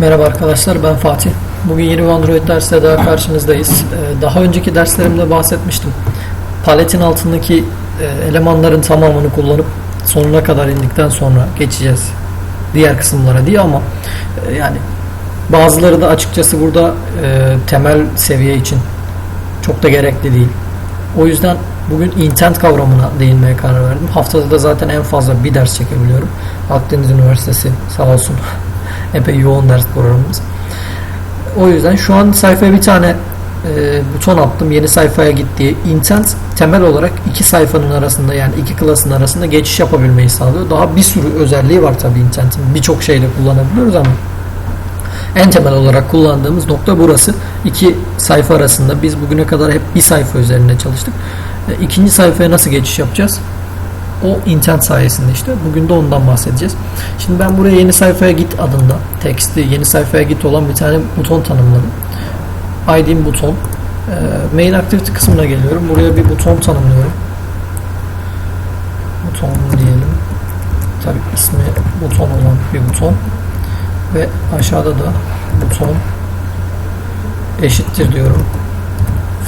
Merhaba arkadaşlar ben Fatih. Bugün yeni bir Android dersiyle daha karşınızdayız. Ee, Daha önceki derslerimde bahsetmiştim. Paletin altındaki e, elemanların tamamını kullanıp sonuna kadar indikten sonra geçeceğiz diğer kısımlara diye ama e, yani bazıları da açıkçası burada e, temel seviye için çok da gerekli değil. O yüzden bugün intent kavramına değinmeye karar verdim. Haftada da zaten en fazla bir ders çekebiliyorum. Akdeniz Üniversitesi sağ olsun epey yoğun ders programımız. O yüzden şu an sayfaya bir tane e, buton attım yeni sayfaya git diye. Intent temel olarak iki sayfanın arasında yani iki klasın arasında geçiş yapabilmeyi sağlıyor. Daha bir sürü özelliği var tabii intent'in. Birçok şeyle kullanabiliyoruz ama en temel olarak kullandığımız nokta burası. İki sayfa arasında biz bugüne kadar hep bir sayfa üzerinde çalıştık. E, İkinci sayfaya nasıl geçiş yapacağız? O intent sayesinde işte. Bugün de ondan bahsedeceğiz. Şimdi ben buraya yeni sayfaya git adında teksti yeni sayfaya git olan bir tane buton tanımladım. ID'm buton. E, main activity kısmına geliyorum. Buraya bir buton tanımlıyorum. Buton diyelim. Tabii ismi buton olan bir buton ve aşağıda da buton eşittir diyorum.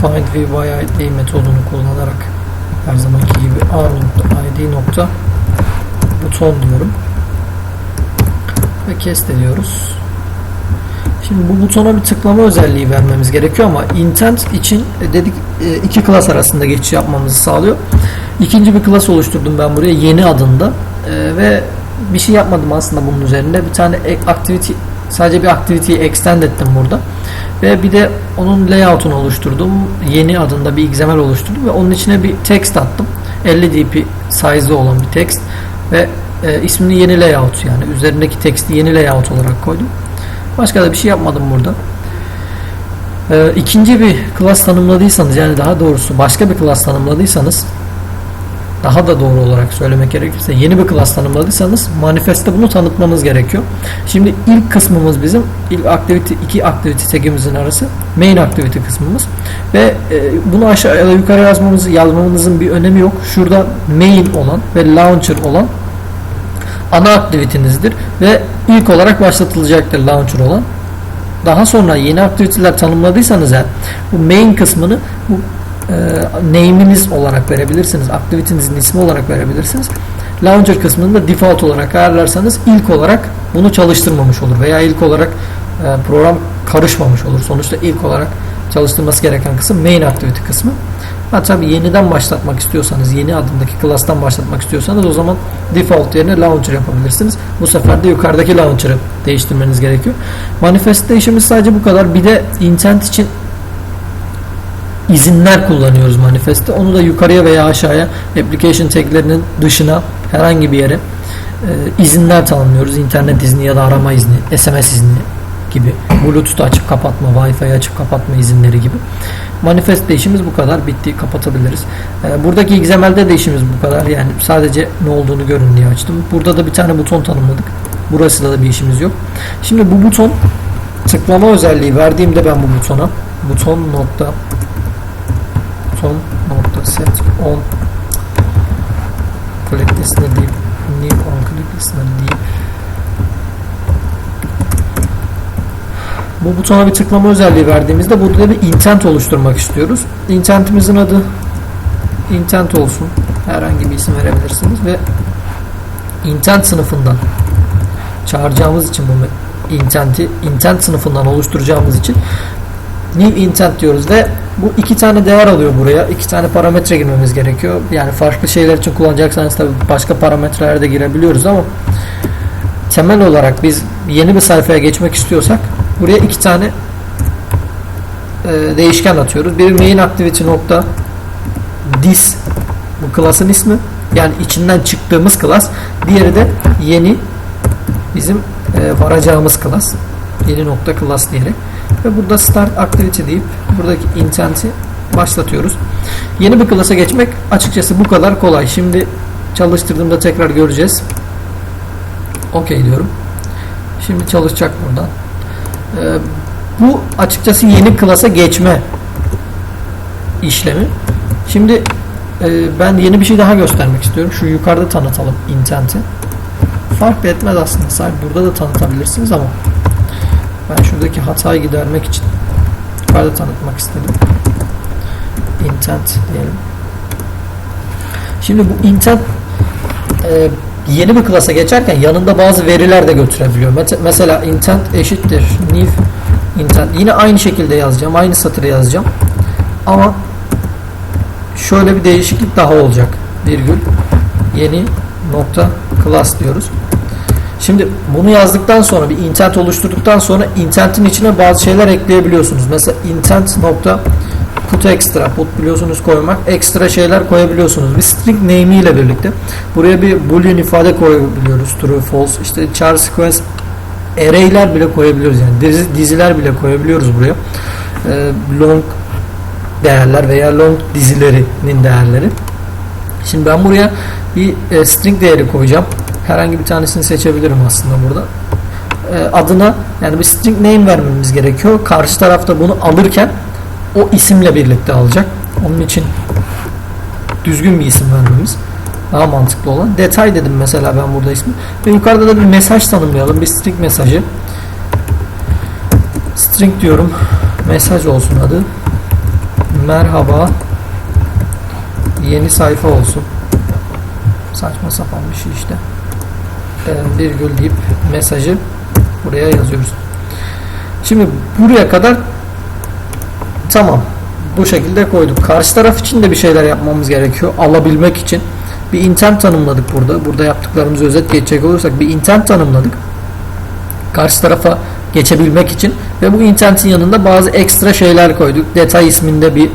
Find VYID metodunu kullanarak her zamanki gibi a nokta buton diyorum ve kes de diyoruz. Şimdi bu butona bir tıklama özelliği vermemiz gerekiyor ama intent için e, dedik e, iki klas arasında geçiş yapmamızı sağlıyor. İkinci bir klas oluşturdum ben buraya yeni adında E, ve bir şey yapmadım aslında bunun üzerinde. Bir tane activity sadece bir activity'yi extend ettim burada. Ve bir de onun layout'unu oluşturdum. Yeni adında bir XML oluşturdum ve onun içine bir text attım. 50 dp size'ı olan bir text ve e, ismini yeni layout yani üzerindeki teksti yeni layout olarak koydum. Başka da bir şey yapmadım burada. E, ikinci bir class tanımladıysanız yani daha doğrusu başka bir class tanımladıysanız daha da doğru olarak söylemek gerekirse yeni bir class tanımladıysanız manifeste bunu tanıtmanız gerekiyor. Şimdi ilk kısmımız bizim ilk activity iki activity tagimizin arası main activity kısmımız ve e, bunu aşağı ya da yukarı yazmamızı yazmamızın bir önemi yok. Şurada main olan ve launcher olan ana aktivitinizdir ve ilk olarak başlatılacaktır launcher olan. Daha sonra yeni aktiviteler tanımladıysanız eğer bu main kısmını bu name'iniz olarak verebilirsiniz. Aktivitenizin ismi olarak verebilirsiniz. Launcher kısmını da default olarak ayarlarsanız ilk olarak bunu çalıştırmamış olur veya ilk olarak e, program karışmamış olur. Sonuçta ilk olarak çalıştırması gereken kısım main activity kısmı. Ha tabii yeniden başlatmak istiyorsanız, yeni adındaki class'tan başlatmak istiyorsanız o zaman default yerine launcher yapabilirsiniz. Bu sefer de yukarıdaki launcher'ı değiştirmeniz gerekiyor. Manifest'te işimiz sadece bu kadar. Bir de intent için izinler kullanıyoruz manifeste. Onu da yukarıya veya aşağıya application taglerinin dışına herhangi bir yere e, izinler tanımlıyoruz. İnternet izni ya da arama izni, SMS izni gibi. Bluetooth açıp kapatma, Wi-Fi açıp kapatma izinleri gibi. Manifest işimiz bu kadar. Bitti. Kapatabiliriz. E, buradaki XML'de de işimiz bu kadar. Yani sadece ne olduğunu görün diye açtım. Burada da bir tane buton tanımladık. Burasında da bir işimiz yok. Şimdi bu buton tıklama özelliği verdiğimde ben bu butona buton nokta buton nokta set on click listener deyip new on click listener deyip bu butona bir tıklama özelliği verdiğimizde burada bir intent oluşturmak istiyoruz. Intentimizin adı intent olsun. Herhangi bir isim verebilirsiniz ve intent sınıfından çağıracağımız için bu intenti intent sınıfından oluşturacağımız için new intent diyoruz ve bu iki tane değer alıyor buraya. iki tane parametre girmemiz gerekiyor. Yani farklı şeyler için kullanacaksanız tabii başka parametreler de girebiliyoruz ama temel olarak biz yeni bir sayfaya geçmek istiyorsak buraya iki tane e, değişken atıyoruz. Biri main activity nokta this bu klasın ismi. Yani içinden çıktığımız klas. Diğeri de yeni bizim e, varacağımız klas. Yeni nokta class diyerek. Ve burada start activity deyip buradaki intent'i başlatıyoruz. Yeni bir klasa geçmek açıkçası bu kadar kolay. Şimdi çalıştırdığımda tekrar göreceğiz. OK diyorum. Şimdi çalışacak buradan. Ee, bu açıkçası yeni klasa geçme işlemi. Şimdi e, ben yeni bir şey daha göstermek istiyorum. Şu yukarıda tanıtalım intent'i. Fark etmez aslında. Sadece burada da tanıtabilirsiniz ama Ben şuradaki hatayı gidermek için yukarıda tanıtmak istedim. Intent diyelim. Şimdi bu intent e, yeni bir klasa geçerken yanında bazı veriler de götürebiliyor. Mesela intent eşittir new intent. Yine aynı şekilde yazacağım. Aynı satırı yazacağım. Ama şöyle bir değişiklik daha olacak. Virgül yeni nokta class diyoruz. Şimdi bunu yazdıktan sonra bir intent oluşturduktan sonra intent'in içine bazı şeyler ekleyebiliyorsunuz. Mesela intent nokta put extra put biliyorsunuz koymak ekstra şeyler koyabiliyorsunuz. Bir string name ile birlikte buraya bir boolean ifade koyabiliyoruz. True false işte char sequence array'ler bile koyabiliyoruz yani dizi, diziler bile koyabiliyoruz buraya. Ee, long değerler veya long dizilerinin değerleri. Şimdi ben buraya bir e, string değeri koyacağım. Herhangi bir tanesini seçebilirim aslında burada. E, adına yani bir string name vermemiz gerekiyor. Karşı tarafta bunu alırken o isimle birlikte alacak. Onun için düzgün bir isim vermemiz daha mantıklı olan. Detay dedim mesela ben burada ismi. Ve yukarıda da bir mesaj tanımlayalım. Bir string mesajı. String diyorum. Mesaj olsun adı. Merhaba. Yeni sayfa olsun. Saçma sapan bir şey işte. Virgül deyip mesajı buraya yazıyoruz. Şimdi buraya kadar tamam. Bu şekilde koyduk. Karşı taraf için de bir şeyler yapmamız gerekiyor. Alabilmek için. Bir intent tanımladık burada. Burada yaptıklarımızı özet geçecek olursak bir intent tanımladık. Karşı tarafa geçebilmek için ve bu intentin yanında bazı ekstra şeyler koyduk. Detay isminde bir e,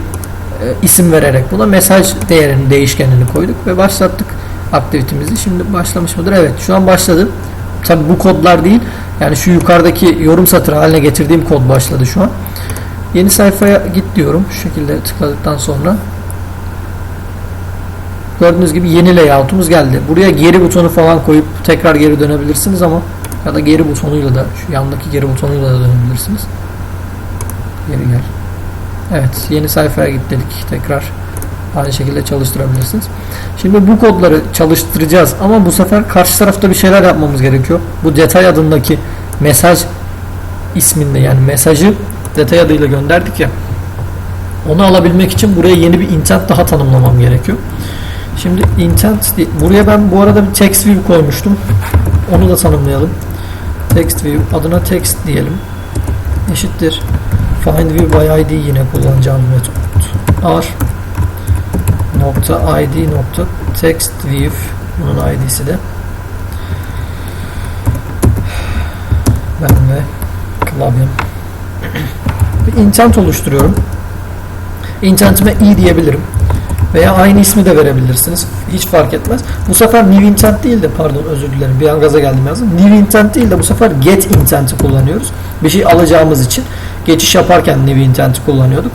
isim vererek buna mesaj değerini değişkenini koyduk ve başlattık aktivitemizi. Şimdi başlamış mıdır? Evet şu an başladı. Tabi bu kodlar değil. Yani şu yukarıdaki yorum satırı haline getirdiğim kod başladı şu an. Yeni sayfaya git diyorum. Şu şekilde tıkladıktan sonra gördüğünüz gibi yeni layout'umuz geldi. Buraya geri butonu falan koyup tekrar geri dönebilirsiniz ama ya da geri butonuyla da şu yandaki geri butonuyla da dönebilirsiniz. Geri gel. Evet yeni sayfaya git dedik. Tekrar aynı şekilde çalıştırabilirsiniz. Şimdi bu kodları çalıştıracağız ama bu sefer karşı tarafta bir şeyler yapmamız gerekiyor. Bu detay adındaki mesaj isminde yani mesajı detay adıyla gönderdik ya onu alabilmek için buraya yeni bir intent daha tanımlamam gerekiyor. Şimdi intent buraya ben bu arada bir text view koymuştum. Onu da tanımlayalım. Text view adına text diyelim. Eşittir. Find view by id yine kullanacağım metot. R nokta id nokta text view bunun id'si de ben ve klavyem bir intent oluşturuyorum. Intentime i diyebilirim. Veya aynı ismi de verebilirsiniz. Hiç fark etmez. Bu sefer new intent değil de pardon özür dilerim bir an gaza geldim yazdım. New intent değil de bu sefer get intent'i kullanıyoruz. Bir şey alacağımız için geçiş yaparken new intent'i kullanıyorduk.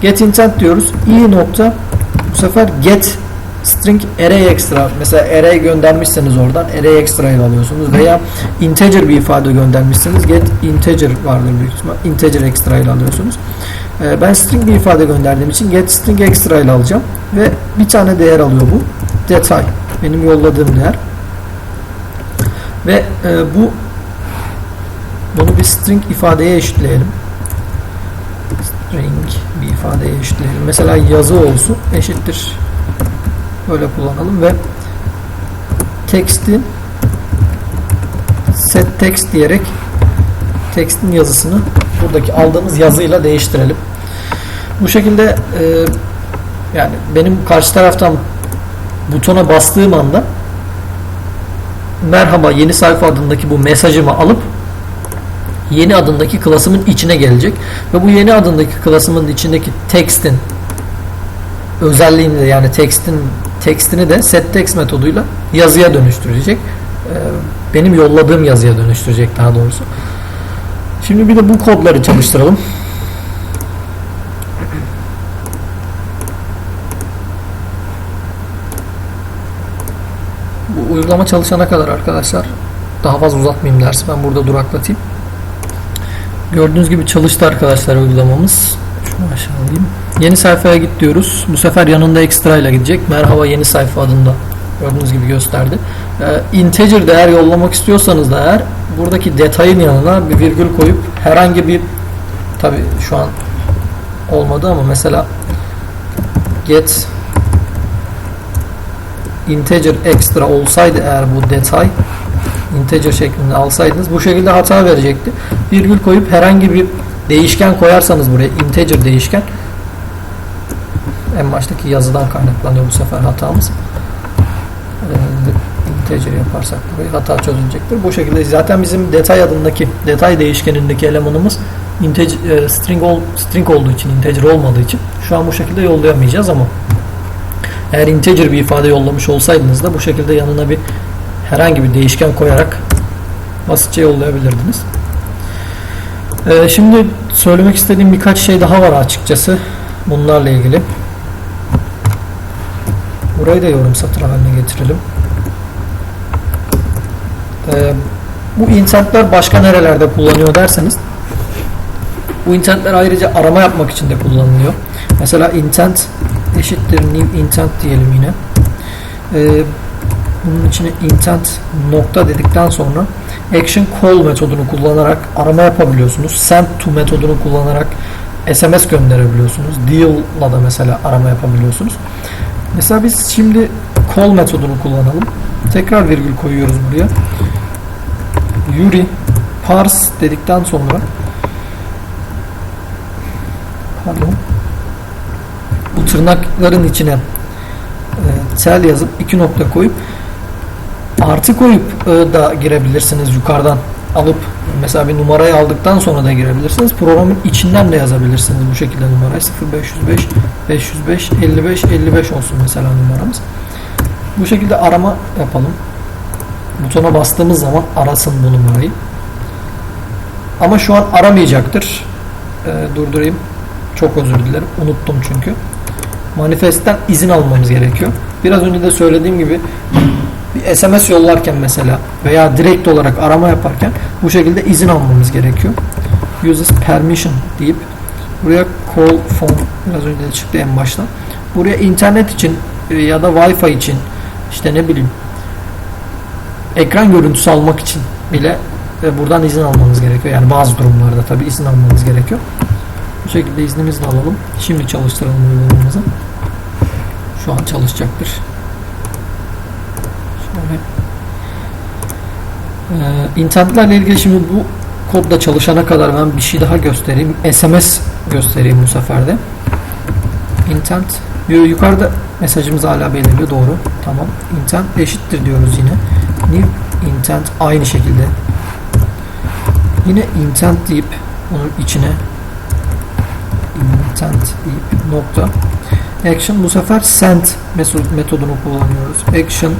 Get intent diyoruz. i nokta bu sefer get string array extra mesela array göndermişseniz oradan array extra ile alıyorsunuz veya integer bir ifade göndermişseniz get integer vardır büyük ihtimal integer extra ile alıyorsunuz. Ee, ben string bir ifade gönderdiğim için get string extra ile alacağım ve bir tane değer alıyor bu. Detay benim yolladığım değer. Ve e, bu bunu bir string ifadeye eşitleyelim. String ifadeye eşitleyelim mesela yazı olsun eşittir böyle kullanalım ve text'in set text diyerek text'in yazısını buradaki aldığımız yazıyla değiştirelim. Bu şekilde e, yani benim karşı taraftan butona bastığım anda merhaba yeni sayfa adındaki bu mesajımı alıp yeni adındaki klasımın içine gelecek ve bu yeni adındaki klasımın içindeki text'in özelliğini de yani text'in tekstini de setText metoduyla yazıya dönüştürecek. Ee, benim yolladığım yazıya dönüştürecek daha doğrusu. Şimdi bir de bu kodları çalıştıralım. Bu uygulama çalışana kadar arkadaşlar daha fazla uzatmayayım dersi. Ben burada duraklatayım. Gördüğünüz gibi çalıştı arkadaşlar uygulamamız. Şunu aşağı alayım. Yeni sayfaya git diyoruz. Bu sefer yanında ekstra ile gidecek. Merhaba yeni sayfa adında gördüğünüz gibi gösterdi. e, integer değer yollamak istiyorsanız da eğer buradaki detayın yanına bir virgül koyup herhangi bir tabi şu an olmadı ama mesela get integer extra olsaydı eğer bu detay integer şeklinde alsaydınız bu şekilde hata verecekti. Virgül koyup herhangi bir değişken koyarsanız buraya integer değişken en baştaki yazıdan kaynaklanıyor bu sefer hatamız. Ee, integer yaparsak burayı hata çözülecektir. Bu şekilde zaten bizim detay adındaki detay değişkenindeki elemanımız integer, e, string, ol, string olduğu için integer olmadığı için şu an bu şekilde yollayamayacağız ama eğer integer bir ifade yollamış olsaydınız da bu şekilde yanına bir herhangi bir değişken koyarak basitçe yollayabilirdiniz. Ee, şimdi söylemek istediğim birkaç şey daha var açıkçası bunlarla ilgili. Burayı da yorum satırı haline getirelim. Ee, bu intentler başka nerelerde kullanıyor derseniz bu intentler ayrıca arama yapmak için de kullanılıyor. Mesela intent eşittir new intent diyelim yine. Ee, bunun içine intent nokta dedikten sonra action call metodunu kullanarak arama yapabiliyorsunuz. Send to metodunu kullanarak SMS gönderebiliyorsunuz. Deal'la da mesela arama yapabiliyorsunuz. Mesela biz şimdi call metodunu kullanalım. Tekrar virgül koyuyoruz buraya. Yuri parse dedikten sonra pardon bu tırnakların içine e, tel yazıp iki nokta koyup artı koyup e, da girebilirsiniz yukarıdan alıp mesela bir numarayı aldıktan sonra da girebilirsiniz. Programın içinden de yazabilirsiniz bu şekilde numarayı 0505 505 55 55 olsun mesela numaramız. Bu şekilde arama yapalım. Butona bastığımız zaman arasın bu numarayı. Ama şu an aramayacaktır. E, durdurayım. Çok özür dilerim. Unuttum çünkü. Manifestten izin almamız gerekiyor. Biraz önce de söylediğim gibi bir SMS yollarken mesela veya direkt olarak arama yaparken bu şekilde izin almamız gerekiyor. Uses permission deyip buraya call phone biraz önce de çıktı en başta. Buraya internet için e, ya da wifi için işte ne bileyim ekran görüntüsü almak için bile e, buradan izin almamız gerekiyor. Yani bazı durumlarda tabi izin almamız gerekiyor. Bu şekilde iznimizi alalım. Şimdi çalıştıralım uygulamamızı. Şu an çalışacaktır. Şöyle. Ee, internetlerle ilgili şimdi bu kodla çalışana kadar ben bir şey daha göstereyim. SMS göstereyim bu sefer de. Intent yukarıda mesajımız hala belirli doğru. Tamam. Intent eşittir diyoruz yine. New intent aynı şekilde. Yine intent deyip onun içine intent deyip nokta action bu sefer send metodunu kullanıyoruz. Action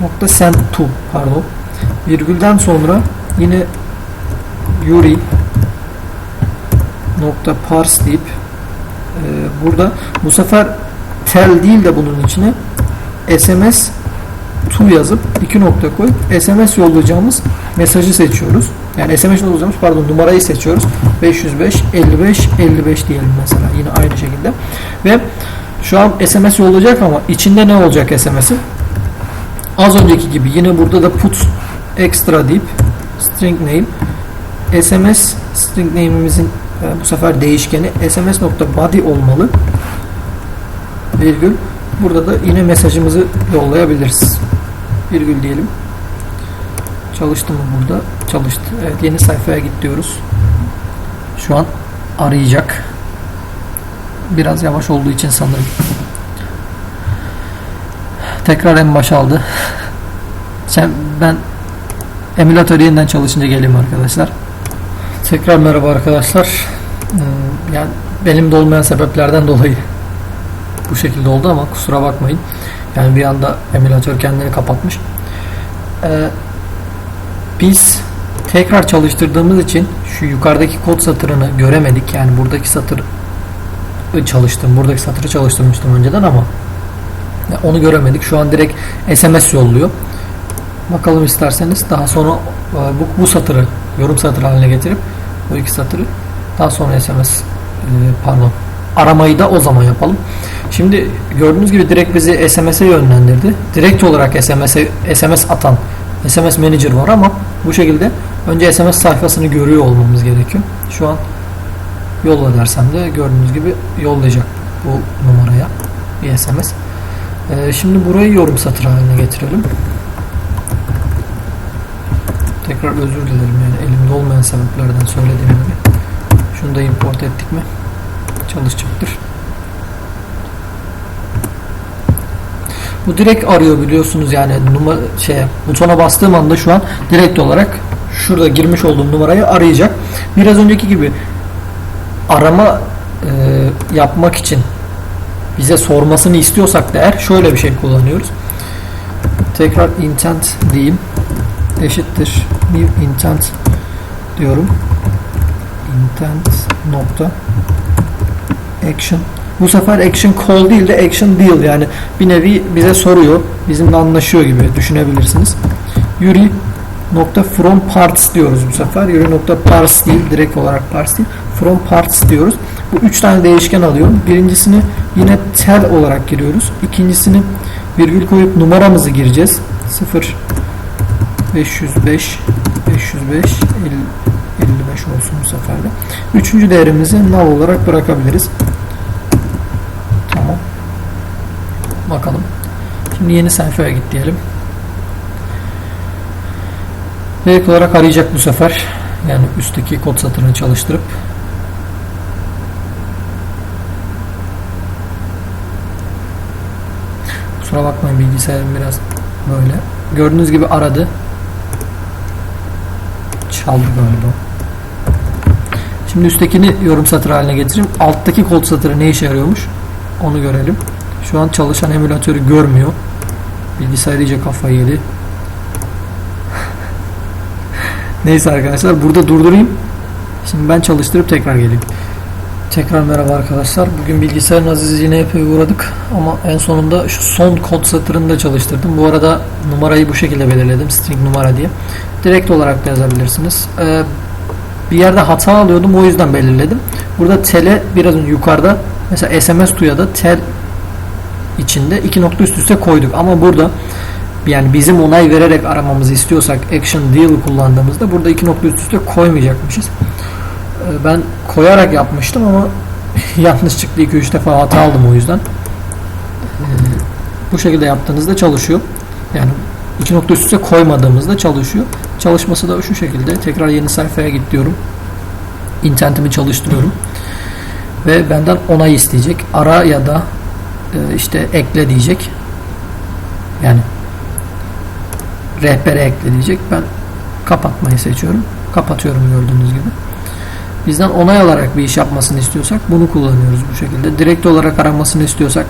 nokta send to pardon. Virgülden sonra yine Yuri nokta parse deyip e, burada bu sefer tel değil de bunun içine SMS to yazıp iki nokta koyup SMS yollayacağımız mesajı seçiyoruz. Yani SMS yollayacağımız pardon numarayı seçiyoruz. 505 55 55 diyelim mesela yine aynı şekilde. Ve şu an SMS yollayacak ama içinde ne olacak SMS'in? Az önceki gibi yine burada da put extra deyip string name SMS string name'imizin e, bu sefer değişkeni sms.body olmalı. Virgül. Burada da yine mesajımızı yollayabiliriz. Virgül diyelim. Çalıştı mı burada? Çalıştı. Evet yeni sayfaya git diyoruz. Şu an arayacak. Biraz yavaş olduğu için sanırım. Tekrar en baş aldı. Sen ben emülatör yeniden çalışınca geleyim arkadaşlar. Tekrar merhaba arkadaşlar. Ee, yani benim de olmayan sebeplerden dolayı bu şekilde oldu ama kusura bakmayın. Yani bir anda emülatör kendini kapatmış. Ee, biz tekrar çalıştırdığımız için şu yukarıdaki kod satırını göremedik. Yani buradaki satır çalıştım. Buradaki satırı çalıştırmıştım önceden ama onu göremedik. Şu an direkt SMS yolluyor. Bakalım isterseniz daha sonra e, bu, bu satırı yorum satırı haline getirip bu iki satırı daha sonra SMS e, pardon aramayı da o zaman yapalım. Şimdi gördüğünüz gibi direkt bizi SMS'e yönlendirdi. Direkt olarak SMS'e SMS atan SMS Manager var ama bu şekilde önce SMS sayfasını görüyor olmamız gerekiyor. Şu an yolla dersem de gördüğünüz gibi yollayacak bu numaraya bir SMS. Ee, şimdi burayı yorum satır haline getirelim. Tekrar özür dilerim yani elimde olmayan sebeplerden söylediğim gibi. Şunu da import ettik mi çalışacaktır. Bu direkt arıyor biliyorsunuz yani numara şeye butona bastığım anda şu an direkt olarak şurada girmiş olduğum numarayı arayacak. Biraz önceki gibi arama e, yapmak için bize sormasını istiyorsak da eğer şöyle bir şey kullanıyoruz. Tekrar intent diyeyim. Eşittir. New intent diyorum. Intent nokta action. Bu sefer action call değil de action deal. Yani bir nevi bize soruyor bizimle anlaşıyor gibi düşünebilirsiniz. Yuri nokta from parts diyoruz bu sefer. Yuri nokta parts değil direkt olarak parts değil. From parts diyoruz. Bu üç tane değişken alıyorum. Birincisini yine tel olarak giriyoruz. İkincisini virgül koyup numaramızı gireceğiz. 0 505 505 50 55 olsun bu sefer de. Üçüncü değerimizi null olarak bırakabiliriz. Tamam. Bakalım. Şimdi yeni sayfaya git diyelim. Direkt olarak arayacak bu sefer. Yani üstteki kod satırını çalıştırıp Kusura bakmayın bilgisayarım biraz böyle. Gördüğünüz gibi aradı. Çaldı galiba. Şimdi üsttekini yorum satırı haline getireyim. Alttaki kod satırı ne işe yarıyormuş? Onu görelim. Şu an çalışan emülatörü görmüyor. Bilgisayar iyice kafayı yedi. Neyse arkadaşlar burada durdurayım. Şimdi ben çalıştırıp tekrar geleyim. Tekrar merhaba arkadaşlar. Bugün bilgisayarın azizliğine epey uğradık ama en sonunda şu son kod satırını da çalıştırdım. Bu arada numarayı bu şekilde belirledim. String numara diye. Direkt olarak da yazabilirsiniz. Ee, bir yerde hata alıyordum o yüzden belirledim. Burada tele biraz önce yukarıda mesela SMS tuyada tel içinde iki nokta üst üste koyduk ama burada yani bizim onay vererek aramamızı istiyorsak action deal kullandığımızda burada iki nokta üst üste koymayacakmışız. Ee, ben koyarak yapmıştım ama yanlış çıktı 2-3 defa hata aldım o yüzden. Ee, bu şekilde yaptığınızda çalışıyor. Yani iki nokta üst üste koymadığımızda çalışıyor. Çalışması da şu şekilde. Tekrar yeni sayfaya git diyorum. İnternetimi çalıştırıyorum. Ve benden onay isteyecek. Ara ya da e, işte ekle diyecek. Yani rehbere ekle diyecek. Ben kapatmayı seçiyorum. Kapatıyorum gördüğünüz gibi. Bizden onay alarak bir iş yapmasını istiyorsak bunu kullanıyoruz bu şekilde. Direkt olarak aramasını istiyorsak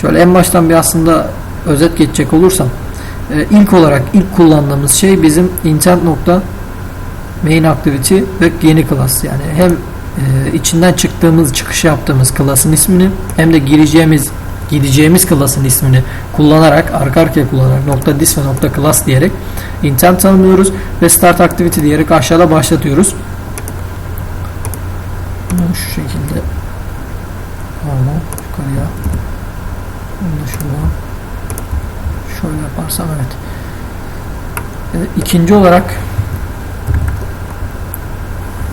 şöyle en baştan bir aslında özet geçecek olursam e, ilk olarak ilk kullandığımız şey bizim intent nokta main activity ve yeni class yani hem e, içinden çıktığımız çıkış yaptığımız class'ın ismini hem de gireceğimiz gideceğimiz class'ın ismini kullanarak arka arkaya kullanarak nokta dis ve nokta class diyerek intent tanımlıyoruz ve start activity diyerek aşağıda başlatıyoruz. Şu şekilde pardon yukarıya bunu da şuradan yaparsam evet. E, ikinci olarak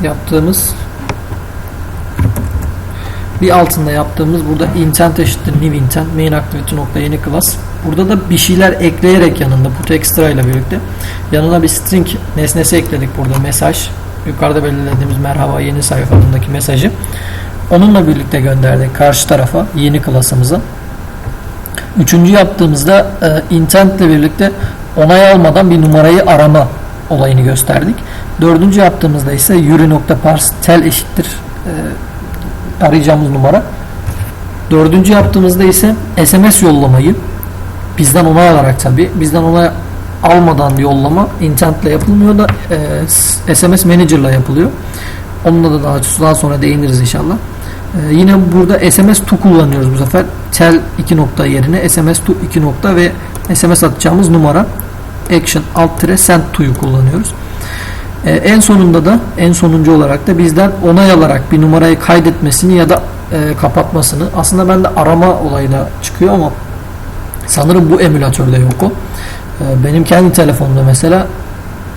yaptığımız bir altında yaptığımız burada intent eşittir new intent main activity nokta yeni class burada da bir şeyler ekleyerek yanında put extra ile birlikte yanına bir string nesnesi ekledik burada mesaj. Yukarıda belirlediğimiz merhaba yeni sayfasındaki mesajı onunla birlikte gönderdik karşı tarafa yeni klasımıza üçüncü yaptığımızda e, intent ile birlikte onay almadan bir numarayı arama olayını gösterdik dördüncü yaptığımızda ise yuri.parse tel eşittir e, arayacağımız numara dördüncü yaptığımızda ise SMS yollamayı bizden onay alarak tabi bizden onay almadan yollama intent ile yapılmıyor da e, SMS Manager ile yapılıyor. Onunla da daha, daha sonra değiniriz inşallah. E, yine burada SMS to kullanıyoruz bu sefer. Tel 2 nokta yerine SMS to 2 nokta ve SMS atacağımız numara action alt tire send to'yu kullanıyoruz. E, en sonunda da en sonuncu olarak da bizden onay alarak bir numarayı kaydetmesini ya da e, kapatmasını. Aslında ben de arama olayına çıkıyor ama sanırım bu emülatörde yok o. E, benim kendi telefonumda mesela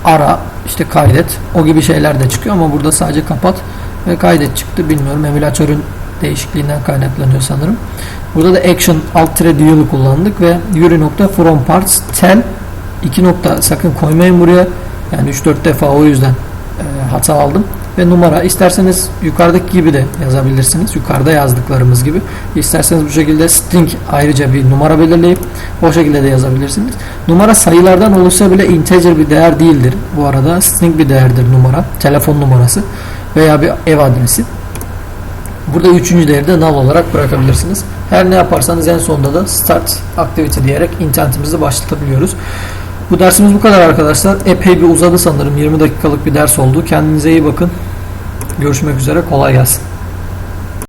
ara işte kaydet o gibi şeyler de çıkıyor ama burada sadece kapat ve kaydet çıktı. Bilmiyorum emülatörün değişikliğinden kaynaklanıyor sanırım. Burada da action alt tire kullandık ve yuri nokta from parts tel 2 nokta sakın koymayın buraya. Yani 3-4 defa o yüzden e, hata aldım. Ve numara isterseniz yukarıdaki gibi de yazabilirsiniz. Yukarıda yazdıklarımız gibi. İsterseniz bu şekilde string ayrıca bir numara belirleyip o şekilde de yazabilirsiniz. Numara sayılardan olursa bile integer bir değer değildir. Bu arada string bir değerdir numara. Telefon numarası veya bir ev adresi. Burada üçüncü değeri de null olarak bırakabilirsiniz. Her ne yaparsanız en sonunda da start activity diyerek intentimizi başlatabiliyoruz. Bu dersimiz bu kadar arkadaşlar. Epey bir uzadı sanırım. 20 dakikalık bir ders oldu. Kendinize iyi bakın. Görüşmek üzere. Kolay gelsin.